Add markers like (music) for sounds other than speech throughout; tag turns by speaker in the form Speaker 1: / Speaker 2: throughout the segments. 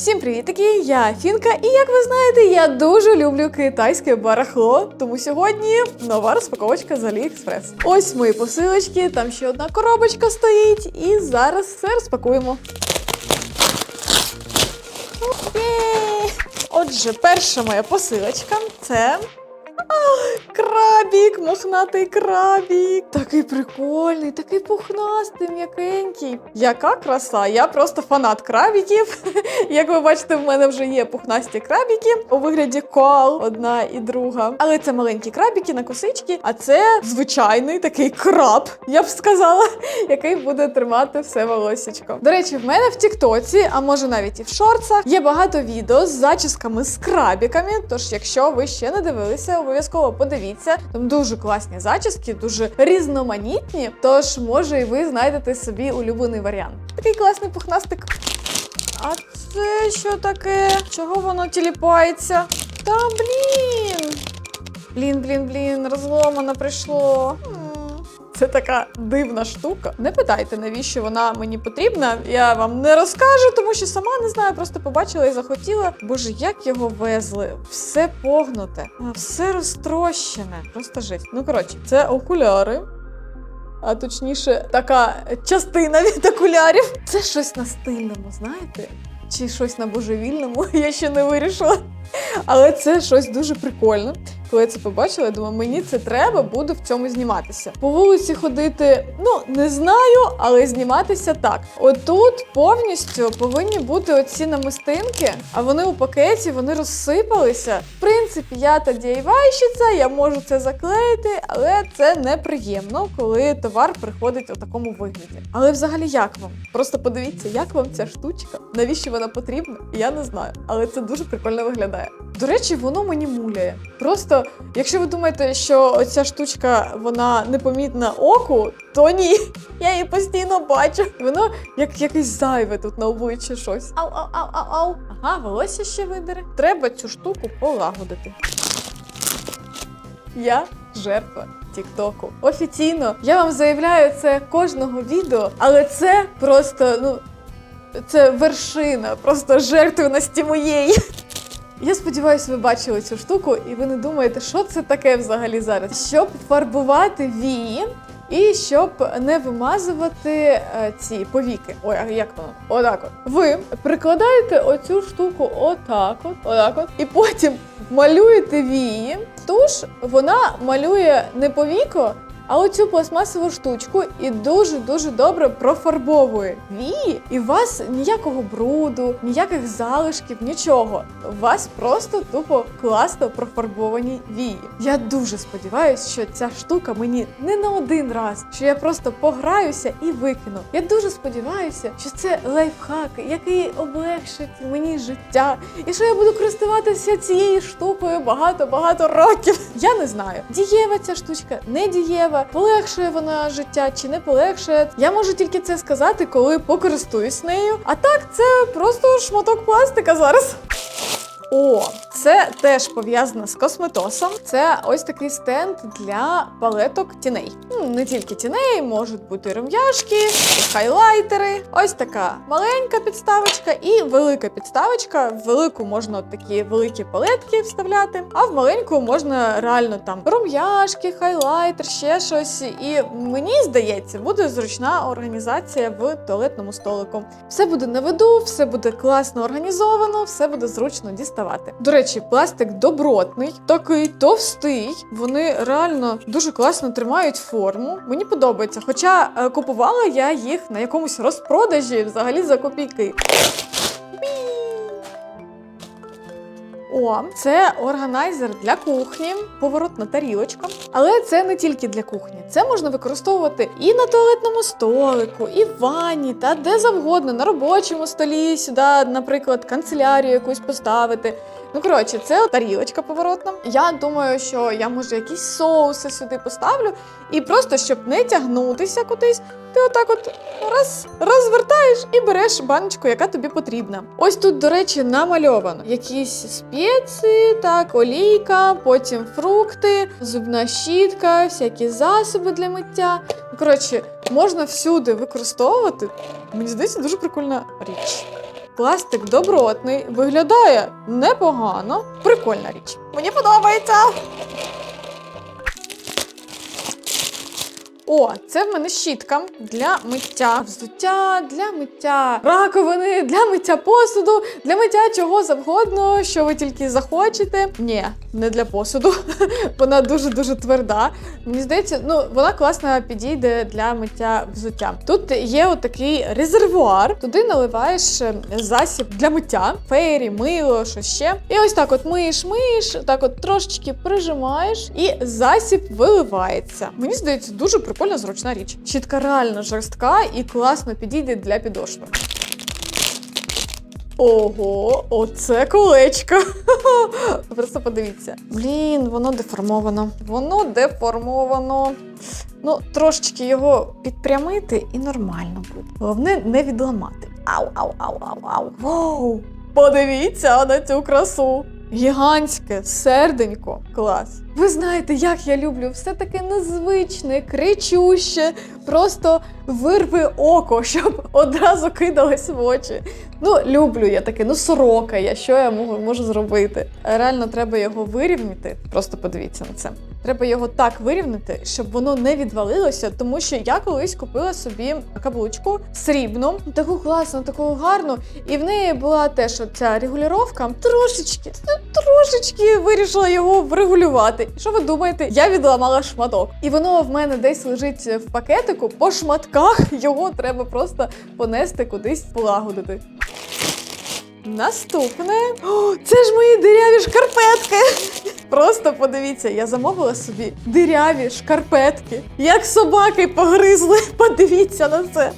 Speaker 1: Всім привітки! Я Фінка, і як ви знаєте, я дуже люблю китайське барахло. Тому сьогодні нова розпаковочка з AliExpress. Ось мої посилочки, там ще одна коробочка стоїть, і зараз все розпакуємо. Є! Отже, перша моя посилочка це крабік, мохнатий крабік. Такий прикольний, такий пухнастий, м'якенький. Яка краса! Я просто фанат крабіків. (laughs) Як ви бачите, в мене вже є пухнасті крабіки у вигляді коал, одна і друга. Але це маленькі крабіки на косички, а це звичайний такий краб, я б сказала, (laughs) який буде тримати все волосічко. До речі, в мене в Тіктоці, а може навіть і в шорцах, є багато відео з зачісками з крабіками. Тож, якщо ви ще не дивилися, обов'язково подивіться. Там дуже класні зачіски, дуже різноманітні. Тож, може, і ви знайдете собі улюблений варіант. Такий класний пухнастик. А це що таке? Чого воно тіліпається? Та блін. Блін, блін, блін, розломано прийшло. Це така дивна штука. Не питайте, навіщо вона мені потрібна. Я вам не розкажу, тому що сама не знаю, просто побачила і захотіла. Боже, як його везли? Все погнуте, все розтрощене. Просто жесть. Ну коротше, це окуляри. А точніше, така частина (laughs) від окулярів. Це щось на стильному, знаєте? Чи щось на божевільному, (laughs) я ще не вирішила. Але це щось дуже прикольне. Коли я це побачила, я думаю, мені це треба, буду в цьому зніматися. По вулиці ходити, ну не знаю, але зніматися так. Отут повністю повинні бути оці намистинки, а вони у пакеті, вони розсипалися. В принципі, я та дієвайщиця, я можу це заклеїти, але це неприємно, коли товар приходить у такому вигляді. Але взагалі як вам? Просто подивіться, як вам ця штучка, навіщо вона потрібна, я не знаю. Але це дуже прикольно виглядає. До речі, воно мені муляє. Просто, якщо ви думаєте, що оця штучка вона непомітна оку, то ні. (laughs) Я її постійно бачу. Воно як якесь зайве тут на обличчі щось. Ау, ау, ау, ау, ау. Ага, волосся ще видере. Треба цю штуку полагодити. Я жертва Тіктоку. Офіційно я вам заявляю це кожного відео, але це просто, ну, це вершина, просто жертвеності моєї. (laughs) Я сподіваюся, ви бачили цю штуку, і ви не думаєте, що це таке взагалі зараз. Щоб фарбувати вії. І щоб не вимазувати е, ці повіки. Ой, а як воно? Отак от. Ви прикладаєте оцю штуку отак от, отак от, і потім малюєте вії. Туш вона малює не повіко, а оцю пластмасову штучку і дуже-дуже добре профарбовує вії, і у вас ніякого бруду, ніяких залишків, нічого. У вас просто тупо класно профарбовані вії. Я дуже сподіваюся, що ця штука мені не на один раз, що я просто пограюся і викину. Я дуже сподіваюся, що це лайфхак, який облегшить мені життя, і що я буду користуватися цією штукою багато-багато років. Я не знаю, дієва ця штучка, не дієва, полегшує вона життя чи не полегшує. Я можу тільки це сказати, коли покористуюсь нею. А так, це просто шматок пластика зараз. О, це теж пов'язано з косметосом. Це ось такий стенд для палеток тіней. Ну, не тільки тіней, можуть бути рум'яшки, хайлайтери. Ось така маленька підставочка і велика підставочка. В велику можна такі великі палетки вставляти, а в маленьку можна реально там рум'яшки, хайлайтер, ще щось. І мені здається, буде зручна організація в туалетному столику. Все буде на виду, все буде класно організовано, все буде зручно діставати. До речі, пластик добротний, такий товстий. Вони реально дуже класно тримають форму. Мені подобається. Хоча е, купувала я їх на якомусь розпродажі взагалі за копійки. О, це органайзер для кухні, поворотна тарілочка. Але це не тільки для кухні. Це можна використовувати і на туалетному столику, і в ванні, та де завгодно, на робочому столі, сюди, наприклад, канцелярію якусь поставити. Ну, коротше, це тарілочка поворотна. Я думаю, що я може якісь соуси сюди поставлю, і просто щоб не тягнутися кудись, ти отак от раз розвертаєш і береш баночку, яка тобі потрібна. Ось тут, до речі, намальовано якісь спеції, так, олійка, потім фрукти, зубна щітка, всякі засоби для миття. Ну, Коротше, можна всюди використовувати. Мені здається, дуже прикольна річ. Пластик добротний, виглядає непогано. Прикольна річ. Мені подобається. О, це в мене щітка для миття взуття, для миття раковини, для миття посуду, для миття чого завгодно, що ви тільки захочете. Ні, не для посуду. (laughs) Вона дуже дуже тверда. Мені здається, ну вона класно підійде для миття взуття. Тут є отакий резервуар. Туди наливаєш е, засіб для миття, фейрі, мило, що ще. І ось так от миєш, миєш, так от трошечки прижимаєш, і засіб виливається. Мені здається, дуже прикольна зручна річ. Щітка реально жорстка і класно підійде для підошви. Ого, оце колечко. (laughs) Просто подивіться. Блін, воно деформовано. Воно деформовано. Ну, трошечки його підпрямити і нормально буде. Головне не відламати. Ау, ау, ау, ау, ау. Воу! Подивіться на цю красу. Гігантське серденько. Клас. Ви знаєте, як я люблю все таке незвичне, кричуще, просто вирви око, (laughs) щоб одразу кидалось в очі. Ну, люблю я таке, ну сорока я, що я можу, можу зробити? Реально треба його вирівняти. Просто подивіться на це. Треба його так вирівняти, щоб воно не відвалилося, тому що я колись купила собі каблучку срібну, таку класну, таку гарну, і в неї була теж ця регулювання. Трошечки, трошечки вирішила його врегулювати. Що ви думаєте? Я відламала шматок, і воно в мене десь лежить в пакетику по шматках. Його треба просто понести кудись полагодити. Наступне. О, це ж мої диряві шкарпетки. Просто подивіться, я замовила собі диряві шкарпетки. Як собаки погризли. (laughs) Подивіться на це.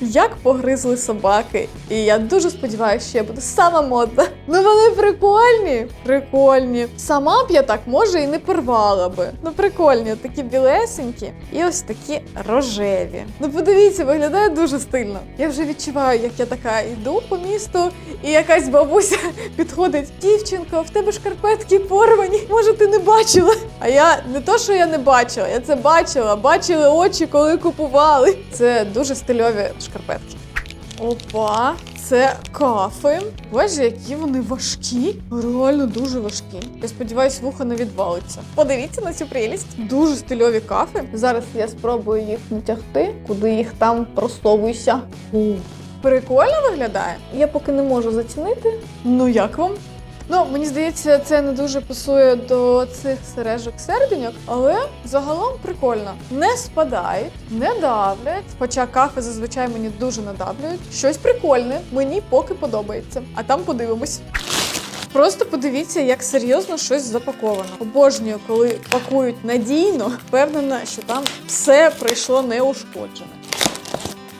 Speaker 1: Як погризли собаки. І я дуже сподіваюся, що я буду сама модна. Ну вони прикольні. Прикольні. Сама б я так може і не порвала би. Ну прикольні, такі білесенькі і ось такі рожеві. Ну подивіться, виглядає дуже стильно. Я вже відчуваю, як я така йду по місту, і якась бабуся (laughs) підходить. Дівчинко, в тебе шкарпетки порвані. Може, ти не бачила? А я не то, що я не бачила, я це бачила. Бачили очі, коли купували. Це дуже стильові шкарпетки. Опа, це кафи. Боже, які вони важкі. Реально дуже важкі. Я сподіваюсь, вуха не відвалиться. Подивіться на цю прелість. Дуже стильові кафи. Зараз я спробую їх натягти, куди їх там просовуюся. Прикольно виглядає. Я поки не можу зацінити. Ну як вам? Ну, мені здається, це не дуже пасує до цих сережок серденьок, але загалом прикольно. Не спадають, не давлять. Хоча кафе зазвичай мені дуже надавлюють. Щось прикольне, мені поки подобається. А там подивимось. Просто подивіться, як серйозно щось запаковано. Обожнюю, коли пакують надійно, впевнена, що там все пройшло неушкоджене.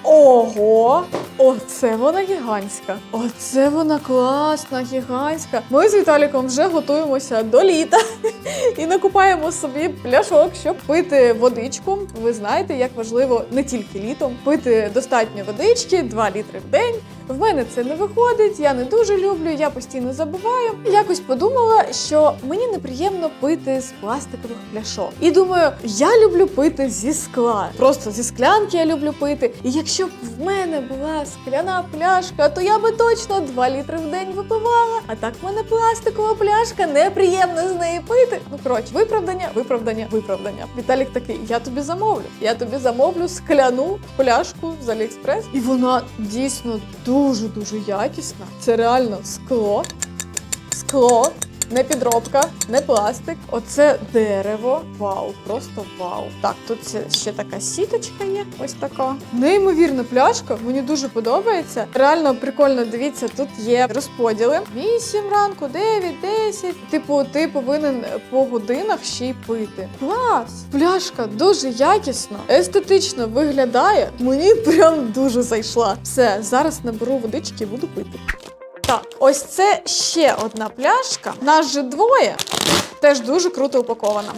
Speaker 1: Ого! Оце вона гігантська. Оце вона класна, гігантська. Ми з Віталіком вже готуємося до літа (laughs) і накупаємо собі пляшок, щоб пити водичку. Ви знаєте, як важливо не тільки літом пити достатньо водички, 2 літри в день. В мене це не виходить, я не дуже люблю, я постійно забуваю. Якось подумала, що мені неприємно пити з пластикових пляшок. І думаю, я люблю пити зі скла. Просто зі склянки я люблю пити. І якщо б в мене була скляна пляшка, то я би точно 2 літри в день випивала. А так в мене пластикова пляшка, неприємно з неї пити. Ну коротше, виправдання, виправдання, виправдання. Віталік такий, я тобі замовлю. Я тобі замовлю скляну пляшку з Аліекспрес. І вона дійсно дуже дуже якісна. Це реально скло. Скло. Не підробка, не пластик. Оце дерево. Вау, просто вау. Так, тут ще така сіточка є. Ось така. Неймовірна пляшка. Мені дуже подобається. Реально прикольно. Дивіться, тут є розподіли. 8 ранку, 9, 10. Типу, ти повинен по годинах ще й пити. Клас! Пляшка дуже якісно, естетично виглядає. Мені прям дуже зайшла. Все, зараз наберу водички і буду пити. Так, ось це ще одна пляшка. Нас же двоє. Теж дуже круто упакована.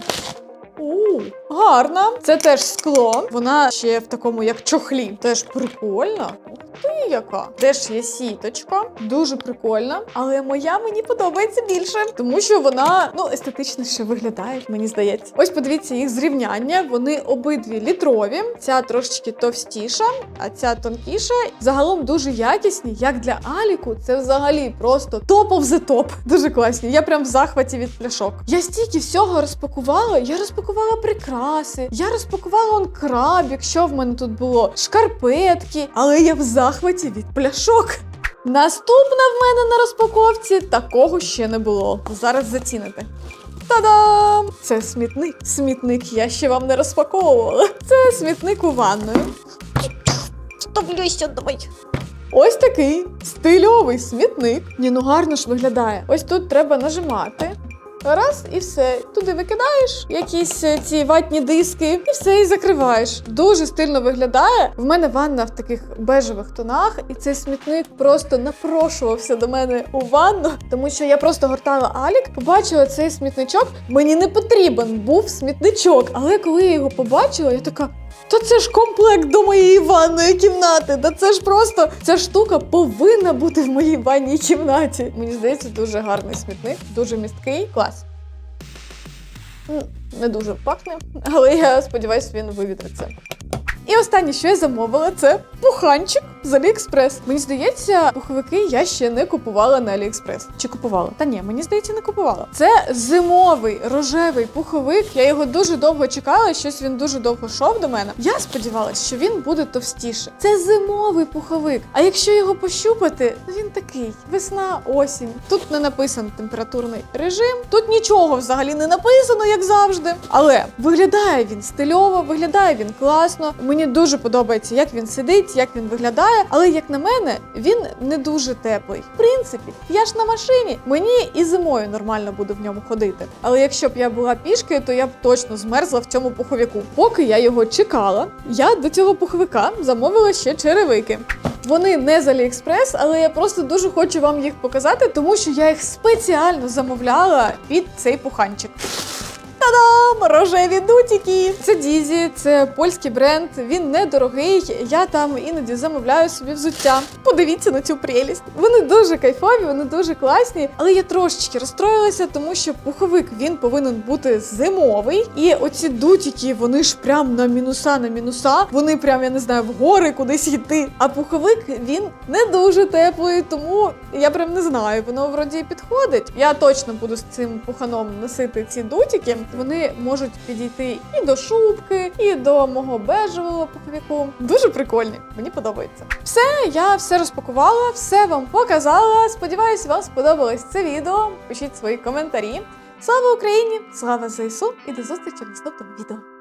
Speaker 1: У, гарна. Це теж скло. Вона ще в такому, як чохлі. Теж прикольно. Ух ти! Яка. Теж є сіточка, дуже прикольна. Але моя мені подобається більше, тому що вона ну естетичніше виглядає, мені здається. Ось подивіться їх зрівняння. Вони обидві літрові. Ця трошечки товстіша, а ця тонкіша. Загалом дуже якісні. Як для Аліку, це взагалі просто топ of the топ. Дуже класні. Я прям в захваті від пляшок. Я стільки всього розпакувала. Я розпакувала прикраси, я розпакувала он крабік, що в мене тут було, шкарпетки, але я в захваті від пляшок. Наступна в мене на розпаковці такого ще не було. Зараз заціните. Та-дам! Це смітник. Смітник я ще вам не розпаковувала. Це смітник у ванною. Вставлюйся, давай. Ось такий стильовий смітник. Ні, ну гарно ж виглядає. Ось тут треба нажимати. Раз і все. Туди викидаєш якісь е, ці ватні диски, і все, і закриваєш. Дуже стильно виглядає. В мене ванна в таких бежевих тонах, і цей смітник просто напрошувався до мене у ванну, тому що я просто гортала Алік, побачила цей смітничок. Мені не потрібен був смітничок, але коли я його побачила, я така. Та це ж комплект до моєї ванної кімнати. Та це ж просто ця штука повинна бути в моїй ванній кімнаті. Мені здається, дуже гарний смітник, дуже місткий. Клас. Не дуже пахне, але я сподіваюся, він вивітриться. І останнє, що я замовила, це пуханчик з Аліекспрес. Мені здається, пуховики я ще не купувала на Аліекспрес. Чи купувала? Та ні, мені здається, не купувала. Це зимовий рожевий пуховик. Я його дуже довго чекала, щось він дуже довго йшов до мене. Я сподівалася, що він буде товстіше. Це зимовий пуховик. А якщо його пощупати, він такий: весна, осінь. Тут не написано температурний режим. Тут нічого взагалі не написано, як завжди. Але виглядає він стильово, виглядає він класно. Мені дуже подобається, як він сидить, як він виглядає. Але як на мене, він не дуже теплий. В принципі, я ж на машині, мені і зимою нормально буде в ньому ходити. Але якщо б я була пішки, то я б точно змерзла в цьому пуховику. Поки я його чекала, я до цього пуховика замовила ще черевики. Вони не з Аліекспрес, але я просто дуже хочу вам їх показати, тому що я їх спеціально замовляла під цей пуханчик. Та-дам! Рожеві дутіки! Це Дізі, це польський бренд. Він недорогий. Я там іноді замовляю собі взуття. Подивіться на цю прелість. Вони дуже кайфові, вони дуже класні. Але я трошечки розстроїлася, тому що пуховик він повинен бути зимовий. І оці дутіки, вони ж прям на мінуса на мінуса. Вони прям, я не знаю, в гори кудись йти. А пуховик він не дуже теплий, тому я прям не знаю. Воно вроді підходить. Я точно буду з цим пуханом носити ці дутіки. Вони можуть підійти і до шубки, і до мого бежевого пуховіку. Дуже прикольні, мені подобається. Все, я все розпакувала, все вам показала. Сподіваюсь, вам сподобалось це відео. Пишіть свої коментарі. Слава Україні! Слава ЗСУ і до зустрічі в наступному відео.